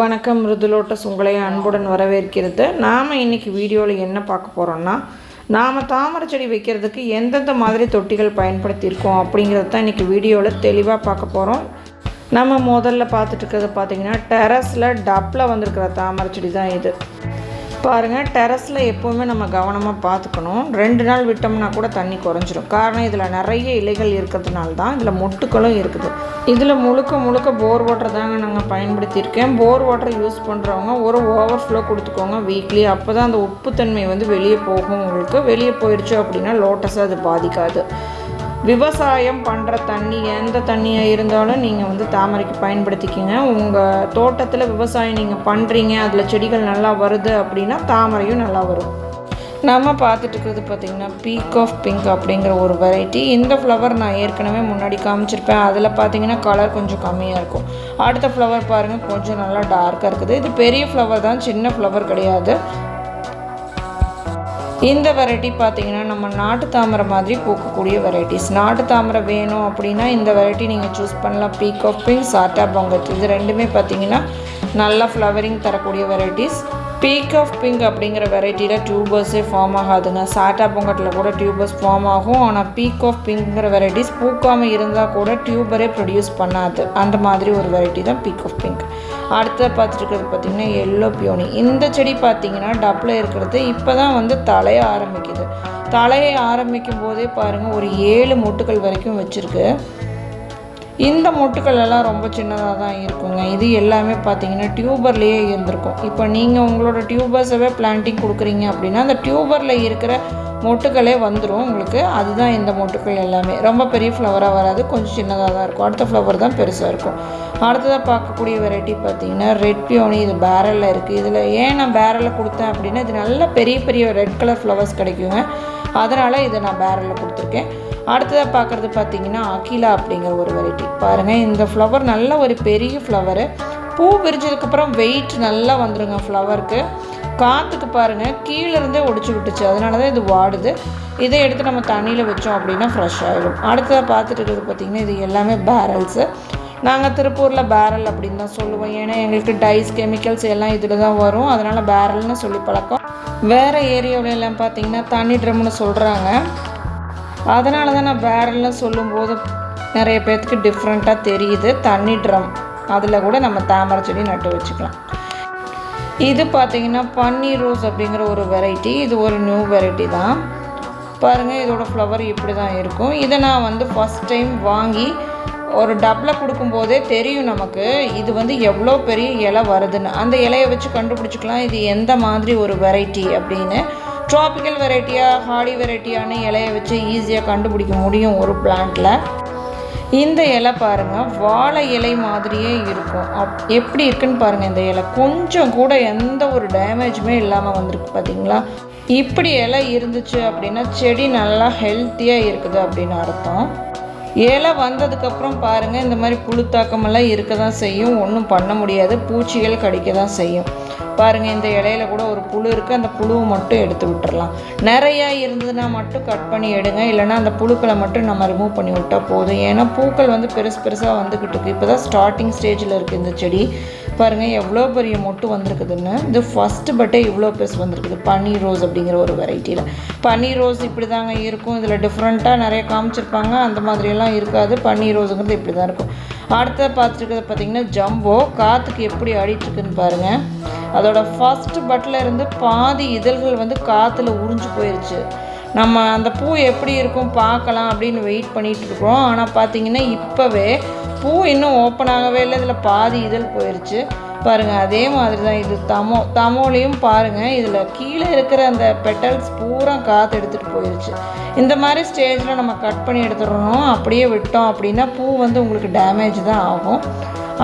வணக்கம் மிருதுலோட்டஸ் உங்களை அன்புடன் வரவேற்கிறது. நாம் இன்னைக்கு வீடியோவில் என்ன பார்க்க போகிறோன்னா நாம் தாமரை செடி வைக்கிறதுக்கு எந்தெந்த மாதிரி தொட்டிகள் பயன்படுத்தியிருக்கோம் அப்படிங்கிறது தான் இன்றைக்கி வீடியோவில் தெளிவாக பார்க்க போகிறோம் நம்ம முதல்ல பார்த்துட்டு இருக்கிறது பார்த்திங்கன்னா டெரஸில் டப்பில் வந்திருக்கிற தாமரை செடி தான் இது. பாருங்கள் டெரஸில் எப்போவுமே நம்ம கவனமாக பார்த்துக்கணும். ரெண்டு நாள் விட்டோம்னா கூட தண்ணி குறைஞ்சிரும். காரணம் இதில் நிறைய இலைகள் இருக்கிறதுனால தான் இதில் மொட்டுக்களும் இருக்குது. இதில் முழுக்க முழுக்க போர் வாட்டர் தாங்க நாங்கள் பயன்படுத்தியிருக்கேன். போர் வாட்டர் யூஸ் பண்ணுறவங்க ஒரு ஓவர்ஃப்ளோ கொடுத்துக்கோங்க வீக்லி அப்போ தான் அந்த உப்புத்தன்மை வந்து வெளியே போகும் உங்களுக்கு. வெளியே போயிடுச்சு அப்படின்னா லோட்டஸை அது பாதிக்காது. விவசாயம் பண்ணுற தண்ணி எந்த தண்ணியாக இருந்தாலும் நீங்கள் வந்து தாமரைக்கு பயன்படுத்திக்கிங்க. உங்கள் தோட்டத்தில் விவசாயம் நீங்கள் பண்ணுறீங்க அதில் செடிகள் நல்லா வருது அப்படின்னா தாமரையும் நல்லா வரும். நம்ம பார்த்துட்டு இருக்கிறது பார்த்திங்கன்னா பீக் ஆஃப் பிங்க் அப்படிங்கிற ஒரு வெரைட்டி இந்த ஃப்ளவர் நான் ஏற்கனவே முன்னாடி காமிச்சிருப்பேன். அதில் பார்த்தீங்கன்னா கலர் கொஞ்சம் கம்மியாக இருக்கும். அடுத்த ஃப்ளவர் பாருங்கள் கொஞ்சம் நல்லா டார்க்காக இருக்குது. இது பெரிய ஃப்ளவர் தான் சின்ன ஃப்ளவர் கிடையாது. இந்த வெரைட்டி பார்த்தீங்கன்னா நம்ம நாட்டு தாமரை மாதிரி பூக்கக்கூடிய வெரைட்டிஸ் நாட்டு தாமரை வேணும் அப்படின்னா இந்த வெரைட்டி நீங்கள் சூஸ் பண்ணலாம். பீக் ஆஃப் பிங்க் சாட்டா பொங்கல் இது ரெண்டுமே பார்த்தீங்கன்னா நல்லா ஃப்ளவரிங் தரக்கூடிய வெரைட்டிஸ் பீக் ஆஃப் பிங்க் அப்படிங்கிற வெரைட்டியில் டியூபர்ஸே ஃபார்ம் ஆகாதுங்க. சாட்டா பொங்கட்டில் கூட டியூபர்ஸ் ஃபார்ம் ஆகும். ஆனால் பீக் ஆஃப் பிங்க்ங்கிற வெரைட்டிஸ் பூக்காமல் இருந்தால் கூட டியூபரே ப்ரொடியூஸ் பண்ணாது. அந்த மாதிரி ஒரு வெரைட்டி தான் பீக் ஆஃப் பிங்க் அடுத்த பார்த்துருக்கிறது பார்த்திங்கன்னா எல்லோ பியோனி இந்த செடி பார்த்திங்கன்னா டப்பில் இருக்கிறது இப்போ தான் வந்து தலைய ஆரம்பிக்குது. தலையை ஆரம்பிக்கும் போதே பாருங்கள் ஒரு ஏழு மொட்டுக்கள் வரைக்கும் வச்சுருக்கு. இந்த மொட்டுக்கள் எல்லாம் ரொம்ப சின்னதாக தான் இருக்குங்க. இது எல்லாமே பார்த்தீங்கன்னா டியூபர்லேயே இருந்திருக்கும். இப்போ நீங்கள் உங்களோட டியூபர்ஸவே பிளான்டிங் கொடுக்குறீங்க அப்படின்னா அந்த டியூபரில் இருக்கிற மொட்டுக்களே வந்துடும் உங்களுக்கு. அதுதான் இந்த மொட்டுக்கள் எல்லாமே. ரொம்ப பெரிய ஃப்ளவராக வராது. கொஞ்சம் சின்னதாக தான் இருக்கும். அடுத்த ஃப்ளவர் தான் பெருசாக இருக்கும். அடுத்ததாக பார்க்கக்கூடிய வெரைட்டி பார்த்திங்கன்னா ரெட் பியோனி இது பேரலில் இருக்குது இதில் ஏன் நான் பேரலில் கொடுத்தேன் அப்படின்னா இது நல்ல பெரிய பெரிய ரெட் கலர் ஃப்ளவர்ஸ் கிடைக்குங்க. அதனால் இதை நான் பேரலில் கொடுத்துருக்கேன். அடுத்ததாக பார்க்குறது பார்த்தீங்கன்னா அகிலா அப்படிங்கிற ஒரு வெரைட்டி பாருங்கள் இந்த ஃப்ளவர் நல்ல ஒரு பெரிய ஃப்ளவரு பூ விரிஞ்சதுக்கப்புறம் வெயிட் நல்லா வந்துடுங்க ஃப்ளவருக்கு காற்றுக்கு பாருங்கள் கீழேருந்தே ஒடிச்சு விட்டுச்சு. அதனால தான் இது வாடுது. இதை எடுத்து நம்ம தண்ணியில் வச்சோம் அப்படின்னா ஃப்ரெஷ் ஆகிடும் அடுத்ததாக பார்த்துட்டு இருக்கிறது பார்த்திங்கன்னா இது எல்லாமே பேரல்ஸு நாங்கள் திருப்பூரில் பேரல் அப்படின்னு தான் சொல்லுவோம். ஏன்னா எங்களுக்கு டைஸ் கெமிக்கல்ஸ் எல்லாம் இதில் தான் வரும். அதனால் பேரல்னு சொல்லி பழக்கம். வேறு ஏரியாவில எல்லாம் பார்த்தீங்கன்னா தண்ணி ட்ரம்னு சொல்கிறாங்க அதனால தான் நான் பேரல்னு சொல்லும்போது நிறைய பேர்த்துக்கு டிஃப்ரெண்ட்டாக தெரியுது. தண்ணி ட்ரம் அதில் கூட நம்ம தாமரை செடி நட்டு வச்சுக்கலாம். இது பார்த்தீங்கன்னா பன்னீர் ரோஸ் அப்படிங்கிற ஒரு வெரைட்டி இது ஒரு நியூ வெரைட்டி தான். பாருங்கள் இதோட ஃப்ளவர் இப்படி தான் இருக்கும். இதை நான் வந்து ஃபஸ்ட் டைம் வாங்கி ஒரு டப்பில் கொடுக்கும்போதே தெரியும் நமக்கு இது வந்து எவ்வளோ பெரிய இலை வருதுன்னு. அந்த இலையை வச்சு கண்டுபிடிச்சிக்கலாம். இது எந்த மாதிரி ஒரு வெரைட்டி அப்படின்னு. ட்ராபிக்கல் வெரைட்டியாக ஹாலி வெரைட்டியான இலையை வச்சு ஈஸியாக கண்டுபிடிக்க முடியும் ஒரு பிளான்ட்டில் இந்த இலை பாருங்கள் வாழை இலை மாதிரியே இருக்கும். அப் எப்படி இருக்குன்னு பாருங்கள் இந்த இலை. கொஞ்சம் கூட எந்த ஒரு டேமேஜுமே இல்லாமல் வந்திருக்கு பார்த்தீங்களா இப்படி இலை இருந்துச்சு அப்படின்னா செடி நல்லா ஹெல்த்தியாக இருக்குது அப்படின்னு அர்த்தம். இலை வந்ததுக்கப்புறம் பாருங்கள் இந்த மாதிரி புழுத்தாக்கமெல்லாம் இருக்க தான் செய்யும் ஒன்றும் பண்ண முடியாது பூச்சிகள் கடிக்க தான் செய்யும். பாருங்கள் இந்த இலையில கூட ஒரு புழு இருக்குது அந்த புழுவை மட்டும் எடுத்து விட்டுறலாம். நிறையா இருந்ததுன்னா மட்டும் கட் பண்ணி எடுங்க. இல்லைனா அந்த புழுக்களை மட்டும் நம்ம ரிமூவ் பண்ணி விட்டால் போதும். ஏன்னா பூக்கள் வந்து பெருசு பெருசாக வந்துக்கிட்டு இருக்குது இப்போ தான் ஸ்டார்டிங் ஸ்டேஜில் இருக்குது இந்த செடி. பாருங்கள் எவ்வளோ பெரிய மொட்டு வந்திருக்குதுன்னு. இது ஃபஸ்ட்டு பட்டே இவ்வளோ பெருசு வந்திருக்குது. பன்னீர் ரோஸ் அப்படிங்கிற ஒரு வெரைட்டியில் பன்னீர் ரோஸ் இப்படி தாங்க இருக்கும். இதில் டிஃப்ரெண்ட்டாக நிறைய காமிச்சிருப்பாங்க. அந்த மாதிரியெல்லாம் இருக்காது. பன்னீர் ரோஸுங்கிறது இப்படி தான் இருக்கும். அடுத்த பார்த்துருக்கிறது பார்த்திங்கன்னா ஜம்போ. காற்றுக்கு எப்படி ஆடிட்டுருக்குன்னு பாருங்கள் அதோட ஃபஸ்ட்டு பட்டில் இருந்து பாதி இதழ்கள் வந்து காற்றுல உறிஞ்சு போயிடுச்சு நம்ம அந்த பூ எப்படி இருக்கும் பார்க்கலாம் அப்படின்னு வெயிட் பண்ணிகிட்டு இருக்கிறோம் ஆனால் பார்த்தீங்கன்னா இப்போவே பூ இன்னும் ஓப்பன் ஆகவே இல்லை. இதில் பாதி இதழ் போயிடுச்சு பாருங்கள் அதே மாதிரி தான் இது தமோ தமோலையும் பாருங்கள் இதில் கீழே இருக்கிற அந்த பெட்டல்ஸ் பூரா காற்று எடுத்துகிட்டு போயிடுச்சு இந்த மாதிரி ஸ்டேஜில் நம்ம கட் பண்ணி எடுத்துடணும் அப்படியே விட்டோம் அப்படின்னா பூ வந்து உங்களுக்கு டேமேஜ் தான் ஆகும்.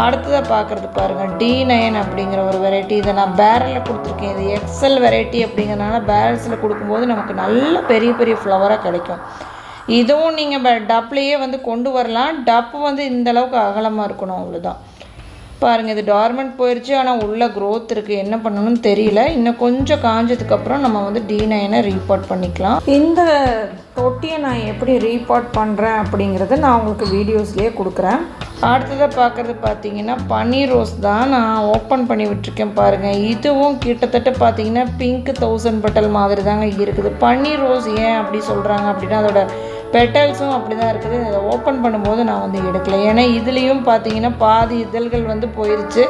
அடுத்ததாக பார்க்குறது பாருங்கள் டி நயன் அப்படிங்கிற ஒரு வெரைட்டி இதை நான் பேரலில் கொடுத்துருக்கேன். இது எக்ஸல் வெரைட்டி அப்படிங்கிறதுனால பேரல்ஸில் கொடுக்கும்போது நமக்கு நல்ல பெரிய பெரிய ஃப்ளவராக கிடைக்கும். இதுவும் நீங்கள் டப்லேயே வந்து கொண்டு வரலாம். டப்பு வந்து இந்த அளவுக்கு அகலமாக இருக்கணும் அவ்வளோதான் பாருங்கள் இது டார்மெண்ட் போயிடுச்சு ஆனால் உள்ள க்ரோத் இருக்குது என்ன பண்ணணும்னு தெரியல. இன்னும் கொஞ்சம் காஞ்சதுக்கப்புறம் நம்ம வந்து டி நைனை ரீபாட் பண்ணிக்கலாம். இந்த தொட்டியை நான் எப்படி ரீபாட் பண்ணுறேன் அப்படிங்கிறத நான் உங்களுக்கு வீடியோஸ்லேயே கொடுக்குறேன். அடுத்ததாக பார்க்குறது பார்த்தீங்கன்னா பன்னீர் ரோஸ் தான் நான் ஓப்பன் பண்ணி விட்டுருக்கேன் பாருங்கள் இதுவும் கிட்டத்தட்ட பார்த்தீங்கன்னா பிங்க் தௌசண்ட் பட்டல் மாதிரி தாங்க இருக்குது. பன்னீர் ரோஸ் ஏன் அப்படி சொல்கிறாங்க அப்படின்னா அதோட பெட்டல்ஸும் அப்படி தான் இருக்குது. இதை ஓப்பன் பண்ணும்போது நான் வந்து எடுக்கல. ஏன்னா இதுலேயும் பார்த்தீங்கன்னா பாதி இதழ்கள் வந்து போயிடுச்சு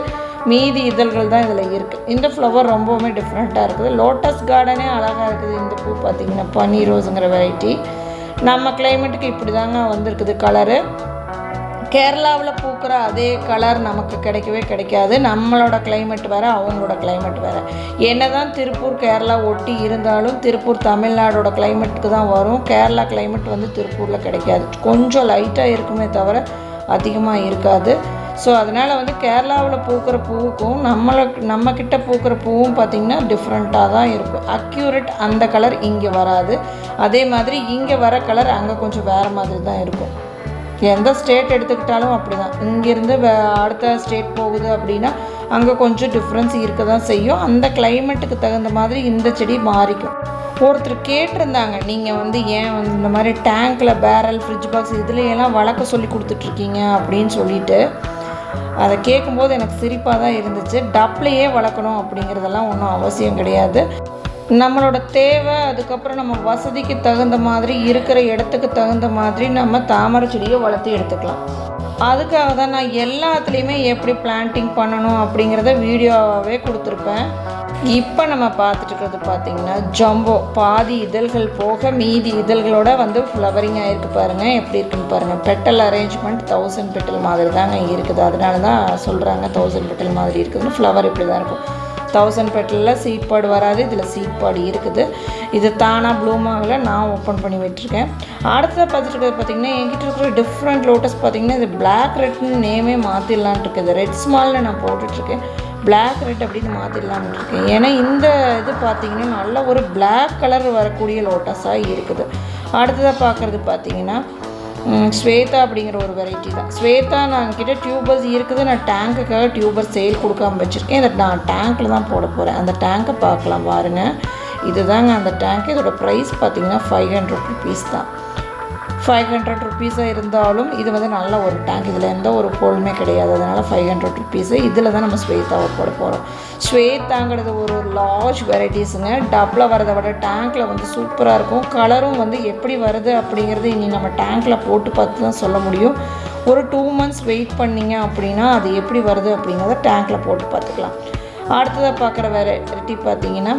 மீதி இதழ்கள் தான் இதில் இருக்குது இந்த ஃப்ளவர் ரொம்பவுமே டிஃப்ரெண்ட்டாக இருக்குது. லோட்டஸ் கார்டனே அழகாக இருக்குது. இந்த பூ பார்த்தீங்கன்னா பன்னீர் ரோஸுங்கிற வெரைட்டி நம்ம கிளைமேட்டுக்கு இப்படி தாங்க வந்திருக்குது கலரு கேரளாவில் பூக்கிற அதே கலர் நமக்கு கிடைக்கவே கிடைக்காது. நம்மளோட கிளைமேட் வேறு அவங்களோட கிளைமேட் வேறு. என்ன தான் திருப்பூர் கேரளா ஒட்டி இருந்தாலும் திருப்பூர் தமிழ்நாடோட கிளைமேட்டுக்கு தான் வரும். கேரளா கிளைமேட் வந்து திருப்பூரில் கிடைக்காது. கொஞ்சம் லைட்டாக இருக்குமே தவிர அதிகமாக இருக்காது. ஸோ அதனால் வந்து கேரளாவில் பூக்கிற பூவுக்கும் நம்மளை நம்மக்கிட்ட பூக்கிற பூவும் பார்த்திங்கன்னா டிஃப்ரெண்ட்டாக தான் இருக்கும். அக்யூரேட் அந்த கலர் இங்கே வராது. அதே மாதிரி இங்கே வர கலர் அங்கே கொஞ்சம் வேறு மாதிரி தான் இருக்கும். எந்த ஸ்டேட் எடுத்துக்கிட்டாலும் அப்படி தான் இங்கேருந்து அடுத்த ஸ்டேட் போகுது அப்படின்னா அங்கே கொஞ்சம் டிஃப்ரென்ஸ் இருக்க தான் செய்யும். அந்த கிளைமேட்டுக்கு தகுந்த மாதிரி இந்த செடி மாறிக்கும். ஒருத்தர் கேட்டிருந்தாங்க நீங்கள் வந்து ஏன் வந்து இந்த மாதிரி டேங்க்கில் பேரல் ஃப்ரிட்ஜ் பாக்ஸ் இதுலையெல்லாம் வளர்க்க சொல்லி கொடுத்துட்ருக்கீங்க அப்படின்னு சொல்லிட்டு அதை கேட்கும்போது எனக்கு சிரிப்பாக தான் இருந்துச்சு. டப்லையே வளர்க்கணும் அப்படிங்கிறதெல்லாம் ஒன்றும் அவசியம் கிடையாது. நம்மளோட தேவை அதுக்கப்புறம் நம்ம வசதிக்கு தகுந்த மாதிரி இருக்கிற இடத்துக்கு தகுந்த மாதிரி நம்ம தாமரை செடியை வளர்த்து எடுத்துக்கலாம். அதுக்காக தான் நான் எல்லாத்துலேயுமே எப்படி பிளான்டிங் பண்ணணும் அப்படிங்கிறத வீடியோவாகவே கொடுத்துருப்பேன். இப்போ நம்ம பார்த்துட்டு இருக்கிறது பார்த்தீங்கன்னா ஜம்போ பாதி இதழ்கள் போக மீதி இதழ்களோட வந்து ஃப்ளவரிங் ஆகிருக்கு பாருங்கள் எப்படி இருக்குன்னு பாருங்கள் பெட்டல் அரேஞ்ச்மெண்ட் தௌசண்ட் பெட்டல் மாதிரி தாங்க இருக்குது. அதனால தான் சொல்கிறாங்க தௌசண்ட் பெட்டல் மாதிரி இருக்குதுன்னு. ஃப்ளவர் இப்படி தான் இருக்கும். தௌசண்ட் பெட்டலில் சீட் பாடு வராது. இதில் சீட் பாடு இருக்குது. இது தானாக ப்ளூம் ஆகலை நான் ஓப்பன் பண்ணி விட்டுருக்கேன் அடுத்ததாக பார்த்துட்டு இருக்கிறது பார்த்தீங்கன்னா என்கிட்ட இருக்கிற டிஃப்ரெண்ட் லோட்டஸ் பார்த்தீங்கன்னா இது பிளாக் ரெட்னு நேமே மாற்றிடலான் இருக்குது. ரெட் ஸ்மாலில் நான் போட்டுட்ருக்கேன் பிளாக் ரெட் அப்படின்னு மாற்றிடலான்ட்டு இருக்கேன். ஏன்னா இந்த இது பார்த்தீங்கன்னா நல்ல ஒரு பிளாக் கலர் வரக்கூடிய லோட்டஸாக இருக்குது. அடுத்ததாக பார்க்குறது பார்த்தீங்கன்னா ஸ்வேதா அப்படிங்கிற ஒரு வெரைட்டி தான். ஸ்வேதா நான் கிட்ட டியூபர்ஸ் இருக்குது நான் டேங்குக்காக டியூபர் சேல் கொடுக்காம வச்சுருக்கேன். இதை நான் டேங்க்கில் தான் போட போகிறேன் அந்த டேங்க்கை பார்க்கலாம் பாருங்கள் இதுதாங்க அந்த டேங்க் இதோட ப்ரைஸ் பார்த்திங்கன்னா ஃபைவ் ஹண்ட்ரட் ருபீஸ் தான். ஃபைவ் ஹண்ட்ரட் ருபீஸாக இருந்தாலும் இது வந்து நல்ல ஒரு டேங்க் இதில் எந்த ஒரு பொருளுமே கிடையாது. அதனால் ஃபைவ் ஹண்ட்ரட் ருபீஸு இதில் தான் நம்ம ஸ்வேத்தாவை போட போகிறோம் ஸ்வேத்தாங்கிறது ஒரு லார்ஜ் வெரைட்டிஸுங்க டப்பில் வரதை விட டேங்க்கில் வந்து சூப்பராக இருக்கும். கலரும் வந்து எப்படி வருது அப்படிங்கிறது இனி நம்ம டேங்க்கில் போட்டு பார்த்து தான் சொல்ல முடியும். ஒரு டூ மந்த்ஸ் வெயிட் பண்ணிங்க அப்படின்னா அது எப்படி வருது அப்படிங்கிறத டேங்க்கில் போட்டு பார்த்துக்கலாம். அடுத்ததாக பார்க்குற வெரைட்டி பார்த்தீங்கன்னா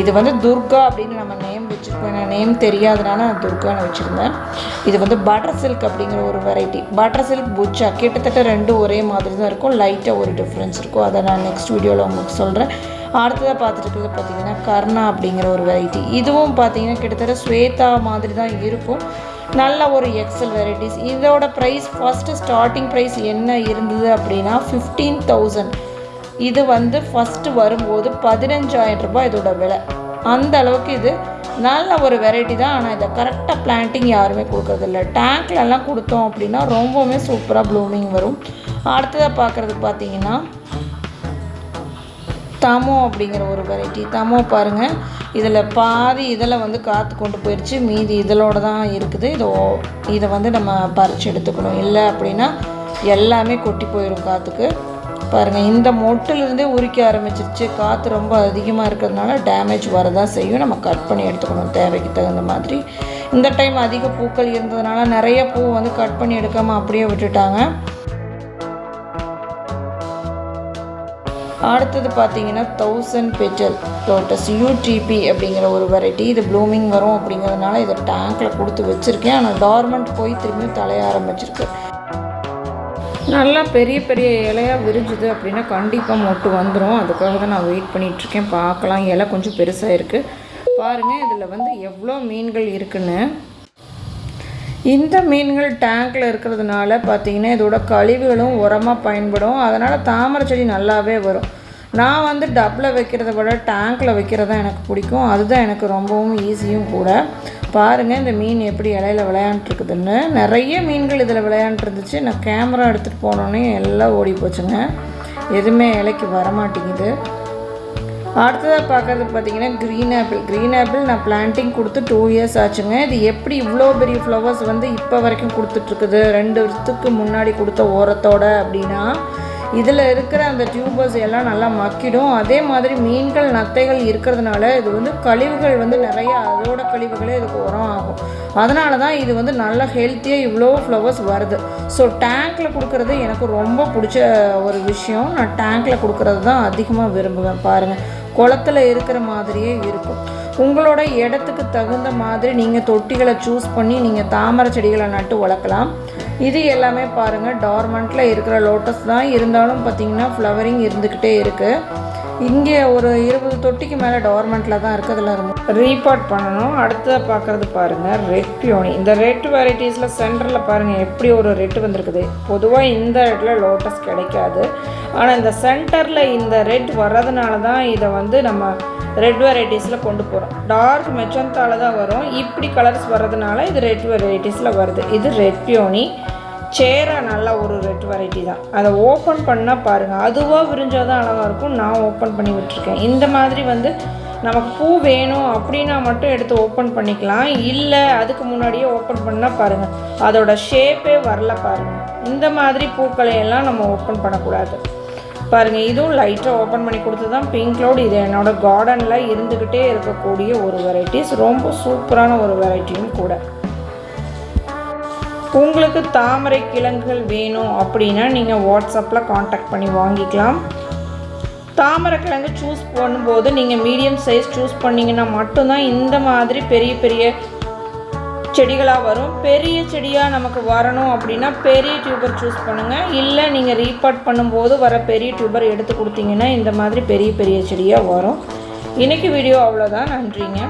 இது வந்து துர்கா அப்படின்னு நம்ம நேம் வச்சுருக்கோம். நேம் தெரியாதனால நான் துர்கான்னு வச்சுருந்தேன். இது வந்து பட்டர் சில்க் அப்படிங்கிற ஒரு வெரைட்டி பட்டர் சில்க் புச்சா கிட்டத்தட்ட ரெண்டும் ஒரே மாதிரி தான் இருக்கும். லைட்டாக ஒரு டிஃப்ரென்ஸ் இருக்கும். அதை நான் நெக்ஸ்ட் வீடியோவில் உங்களுக்கு சொல்கிறேன் அடுத்ததாக பார்த்துட்டு இருக்கிறது பார்த்தீங்கன்னா கர்ணா அப்படிங்கிற ஒரு வெரைட்டி இதுவும் பார்த்தீங்கன்னா கிட்டத்தட்ட ஸ்வேதா மாதிரி தான் இருக்கும். நல்ல ஒரு எக்ஸல் வெரைட்டிஸ் இதோட ப்ரைஸ் ஃபஸ்ட்டு ஸ்டார்டிங் ப்ரைஸ் என்ன இருந்தது அப்படின்னா ஃபிஃப்டீன் தௌசண்ட் இது வந்து ஃபஸ்ட்டு வரும்போது பதினஞ்சாயிரம் ரூபாய் இதோட விலை. அந்த அளவுக்கு இது நல்ல ஒரு வெரைட்டி தான். ஆனால் இதை கரெக்டாக பிளான்ட்டிங் யாருமே கொடுக்கறதில்ல. டேங்க்லலாம் கொடுத்தோம் அப்படின்னா ரொம்பவுமே சூப்பராக ப்ளூமிங் வரும். அடுத்ததாக பார்க்குறது பார்த்தீங்கன்னா தமோ அப்படிங்கிற ஒரு வெரைட்டி தமோ பாருங்கள் இதில் பாதி இதில் வந்து காற்று கொண்டு போயிடுச்சு மீதி இதழோட தான் இருக்குது. இதை ஓ- இதை வந்து நம்ம பறித்து எடுத்துக்கணும். இல்லை அப்படின்னா எல்லாமே கொட்டி போயிடும் காற்றுக்கு பாருங்கள் இந்த மொட்டிலிருந்தே உரிக்க ஆரம்பிச்சிருச்சு. காற்று ரொம்ப அதிகமாக இருக்கிறதுனால டேமேஜ் வரதான் செய்யும். நம்ம கட் பண்ணி எடுத்துக்கணும் தேவைக்கு தகுந்த மாதிரி. இந்த டைம் அதிக பூக்கள் இருந்ததுனால நிறைய பூ வந்து கட் பண்ணி எடுக்காமல் அப்படியே விட்டுட்டாங்க. அடுத்தது பார்த்தீங்கன்னா தௌசண்ட் பெட்டல் லோட்டஸ் யூடிபி அப்படிங்கிற ஒரு வெரைட்டி இது ப்ளூமிங் வரும் அப்படிங்கிறதுனால இதை டேங்க்கில் கொடுத்து வச்சுருக்கேன். ஆனால் டார்மெண்ட் போய் திரும்பியும் தலைய ஆரம்பிச்சிருக்கு. நல்லா பெரிய பெரிய இலையாக விரிஞ்சுது அப்படின்னா கண்டிப்பாக மொட்டு வந்துடும் அதுக்காக தான் நான் வெயிட் பண்ணிகிட்ருக்கேன் பார்க்கலாம். இலை கொஞ்சம் பெருசாக இருக்குது பாருங்கள் இதில் வந்து எவ்வளோ மீன்கள் இருக்குன்னு. இந்த மீன்கள் டேங்க்கில் இருக்கிறதுனால பார்த்தீங்கன்னா இதோட கழிவுகளும் உரமாக பயன்படும். அதனால் தாமரை செடி நல்லாவே வரும். நான் வந்து டப்பில் வைக்கிறத விட டேங்க்கில் வைக்கிறது தான் எனக்கு பிடிக்கும். அதுதான் எனக்கு ரொம்பவும் ஈஸியும் கூட. பாருங்கள் இந்த மீன் எப்படி இலையில விளையாண்டுருக்குதுன்னு. நிறைய மீன்கள் இதில் விளையாண்டுருந்துச்சு. நான் கேமரா எடுத்துகிட்டு போனோன்னே எல்லாம் ஓடி போச்சுங்க. எதுவுமே இலைக்கு வரமாட்டேங்குது. அடுத்ததாக பார்க்குறது பார்த்தீங்கன்னா க்ரீன் ஆப்பிள் க்ரீன் ஆப்பிள் நான் பிளான்டிங் கொடுத்து டூ இயர்ஸ் ஆச்சுங்க. இது எப்படி இவ்வளோ பெரிய ஃப்ளவர்ஸ் வந்து இப்போ வரைக்கும் கொடுத்துட்ருக்குது? ரெண்டு வருஷத்துக்கு முன்னாடி கொடுத்த ஓரத்தோட அப்படின்னா இதில் இருக்கிற அந்த டியூபர்ஸ் எல்லாம் நல்லா மக்கிடும். அதே மாதிரி மீன்கள் நத்தைகள் இருக்கிறதுனால இது வந்து கழிவுகள் வந்து நிறைய அதோட கழிவுகளே இதுக்கு உரம் ஆகும் அதனால தான் இது வந்து நல்ல ஹெல்த்தியாக இவ்வளோ ஃப்ளவர்ஸ் வருது. ஸோ டேங்க்கில் கொடுக்குறது எனக்கு ரொம்ப பிடிச்ச ஒரு விஷயம். நான் டேங்க்கில் கொடுக்குறது தான் அதிகமாக விரும்புவேன் பாருங்கள் குளத்துல இருக்கிற மாதிரியே இருக்கும். உங்களோட இடத்துக்கு தகுந்த மாதிரி நீங்கள் தொட்டிகளை சூஸ் பண்ணி நீங்கள் தாமரை செடிகளை நட்டு வளர்க்கலாம். இது எல்லாமே பாருங்கள் டார்மெண்ட்டில் இருக்கிற லோட்டஸ் தான். இருந்தாலும் பார்த்தீங்கன்னா ஃப்ளவரிங் இருந்துக்கிட்டே இருக்குது இங்கே ஒரு இருபது தொட்டிக்கு மேலே டார்மெண்ட்டில் தான் இருக்குது அதில் ரீபாட் பண்ணணும். அடுத்ததாக பார்க்குறது பாருங்கள் ரெட் பியோனி இந்த ரெட் வெரைட்டிஸில் சென்டரில் பாருங்கள் எப்படி ஒரு ரெட் வந்திருக்குது. பொதுவாக இந்த இடத்துல லோட்டஸ் கிடைக்காது. ஆனால் இந்த சென்டரில் இந்த ரெட் வர்றதுனால தான் இதை வந்து நம்ம ரெட் வெரைட்டிஸில் கொண்டு போகிறோம் டார்க் மெச்சந்தால தான் வரும். இப்படி கலர்ஸ் வர்றதுனால இது ரெட் வெரைட்டிஸில் வருது. இது ரெட் பியோனி சேரா நல்ல ஒரு ரெட் வெரைட்டி தான். அதை ஓப்பன் பண்ணால் பாருங்கள் அதுவாக விரிஞ்சால் தான் அழகாக இருக்கும். நான் ஓப்பன் பண்ணி விட்டுருக்கேன். இந்த மாதிரி வந்து நமக்கு பூ வேணும் அப்படின்னா மட்டும் எடுத்து ஓப்பன் பண்ணிக்கலாம். இல்லை அதுக்கு முன்னாடியே ஓப்பன் பண்ணால் பாருங்கள் அதோட ஷேப்பே வரல பாருங்கள் இந்த மாதிரி பூக்களையெல்லாம் நம்ம ஓப்பன் பண்ணக்கூடாது. பாருங்கள் இதுவும் லைட்டாக ஓப்பன் பண்ணி கொடுத்து தான் பிங்க் க்ளவுட் இது என்னோடய கார்டனில் இருந்துக்கிட்டே இருக்கக்கூடிய ஒரு வெரைட்டிஸ் ரொம்ப சூப்பரான ஒரு வெரைட்டியும் கூட. உங்களுக்கு தாமரை கிழங்குகள் வேணும் அப்படின்னா நீங்கள் வாட்ஸ்அப்பில் காண்டாக்ட் பண்ணி வாங்கிக்கலாம். தாமரை கிழங்கு சூஸ் பண்ணும்போது நீங்கள் மீடியம் சைஸ் சூஸ் பண்ணிங்கன்னா மட்டும்தான் இந்த மாதிரி பெரிய பெரிய செடிகளாக வரும். பெரிய செடியாக நமக்கு வரணும் அப்படின்னா பெரிய டியூபர் சூஸ் பண்ணுங்கள் இல்லை நீங்கள் ரீபாட் பண்ணும்போது வர பெரிய டியூபர் எடுத்து கொடுத்தீங்கன்னா இந்த மாதிரி பெரிய பெரிய செடியாக வரும். இன்றைக்கி வீடியோ அவ்வளோதான் நன்றிங்க.